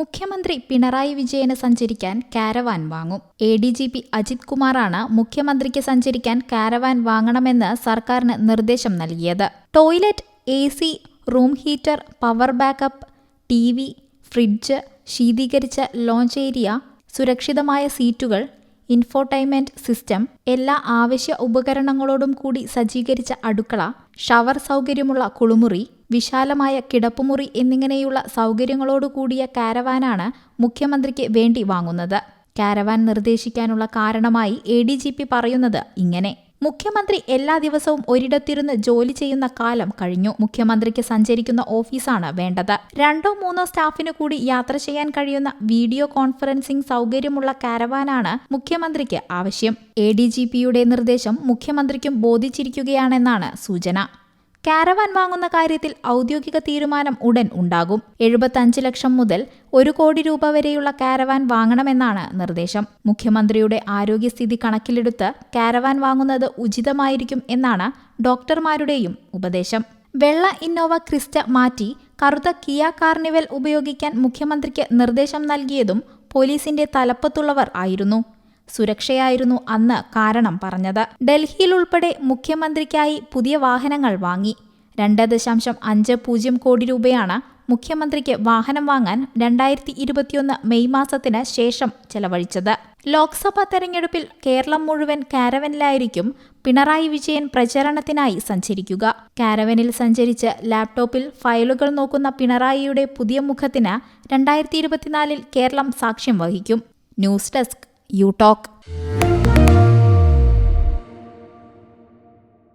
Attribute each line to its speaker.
Speaker 1: മുഖ്യമന്ത്രി പിണറായി വിജയന് സഞ്ചരിക്കാൻ കാരവാൻ വാങ്ങും. A D G P Ajith കുമാറാണ് മുഖ്യമന്ത്രിക്ക് സഞ്ചരിക്കാൻ കാരവാൻ വാങ്ങണമെന്ന് സർക്കാരിന് നിർദ്ദേശം നൽകിയത്. Toilet A C room heater power backup T V fridge ശീതീകരിച്ച ലോഞ്ച് ഏരിയ സുരക്ഷിതമായ സീറ്റുകൾ ഇൻഫോടൈൻമെന്റ് സിസ്റ്റം എല്ലാ ആവശ്യ ഉപകരണങ്ങളോടും കൂടി സജ്ജീകരിച്ച അടുക്കള ഷവർ സൗകര്യമുള്ള കുളിമുറി വിശാലമായ കിടപ്പുമുറി എന്നിങ്ങനെയുള്ള സൗകര്യങ്ങളോടുകൂടിയ കാരവാനാണ് മുഖ്യമന്ത്രിക്ക് വേണ്ടി വാങ്ങുന്നത്. കാരവാൻ നിർദ്ദേശിക്കാനുള്ള കാരണമായി എ ഡി ജി പി പറയുന്നത് ഇങ്ങനെ. മുഖ്യമന്ത്രി എല്ലാ ദിവസവും ഒരിടത്തിരുന്ന് ജോലി ചെയ്യുന്ന കാലം കഴിഞ്ഞു. മുഖ്യമന്ത്രിക്ക് സഞ്ചരിക്കുന്ന ഓഫീസാണ് വേണ്ടത്. രണ്ടോ മൂന്നോ സ്റ്റാഫിനു കൂടി യാത്ര ചെയ്യാൻ കഴിയുന്ന വീഡിയോ കോൺഫറൻസിംഗ് സൗകര്യമുള്ള കാരവാനാണ് മുഖ്യമന്ത്രിക്ക് ആവശ്യം. എ നിർദ്ദേശം മുഖ്യമന്ത്രിക്കും ബോധിച്ചിരിക്കുകയാണെന്നാണ് സൂചന. കാരവാൻ വാങ്ങുന്ന കാര്യത്തിൽ ഔദ്യോഗിക തീരുമാനം ഉടൻ ഉണ്ടാകും. എഴുപത്തഞ്ച് ലക്ഷം മുതൽ ഒരു കോടി രൂപ വരെയുള്ള കാരവാൻ വാങ്ങണമെന്നാണ് നിർദ്ദേശം. മുഖ്യമന്ത്രിയുടെ ആരോഗ്യസ്ഥിതി കണക്കിലെടുത്ത് കാരവാൻ വാങ്ങുന്നത് ഉചിതമായിരിക്കും എന്നാണ് ഡോക്ടർമാരുടെയും ഉപദേശം. വെള്ള ഇന്നോവ ക്രിസ്റ്റ മാറ്റി കറുത്ത കിയ കാർണിവൽ ഉപയോഗിക്കാൻ മുഖ്യമന്ത്രിക്ക് നിർദ്ദേശം നൽകിയതും പോലീസിന്റെ തലപ്പത്തുള്ളവർ ആയിരുന്നു. സുരക്ഷയായിരുന്നു അന്ന് കാരണം പറഞ്ഞത്. ഡൽഹിയിൽ ഉൾപ്പെടെ മുഖ്യമന്ത്രിക്കായി പുതിയ വാഹനങ്ങൾ വാങ്ങി. രണ്ട് ദശാംശം അഞ്ച് പൂജ്യം കോടി രൂപയാണ് മുഖ്യമന്ത്രിക്ക് വാഹനം വാങ്ങാൻ രണ്ടായിരത്തി ഇരുപത്തിയൊന്ന് മെയ് മാസത്തിന് ശേഷം ചെലവഴിച്ചത്. ലോക്സഭാ തെരഞ്ഞെടുപ്പിൽ കേരളം മുഴുവൻ കാരവനിലായിരിക്കും പിണറായി വിജയൻ പ്രചരണത്തിനായി സഞ്ചരിക്കുക. കാരവനിൽ സഞ്ചരിച്ച് ലാപ്ടോപ്പിൽ ഫയലുകൾ നോക്കുന്ന പിണറായിയുടെ പുതിയ മുഖത്തിന് രണ്ടായിരത്തി ഇരുപത്തിനാലിൽ കേരളം സാക്ഷ്യം വഹിക്കും. News desk you talk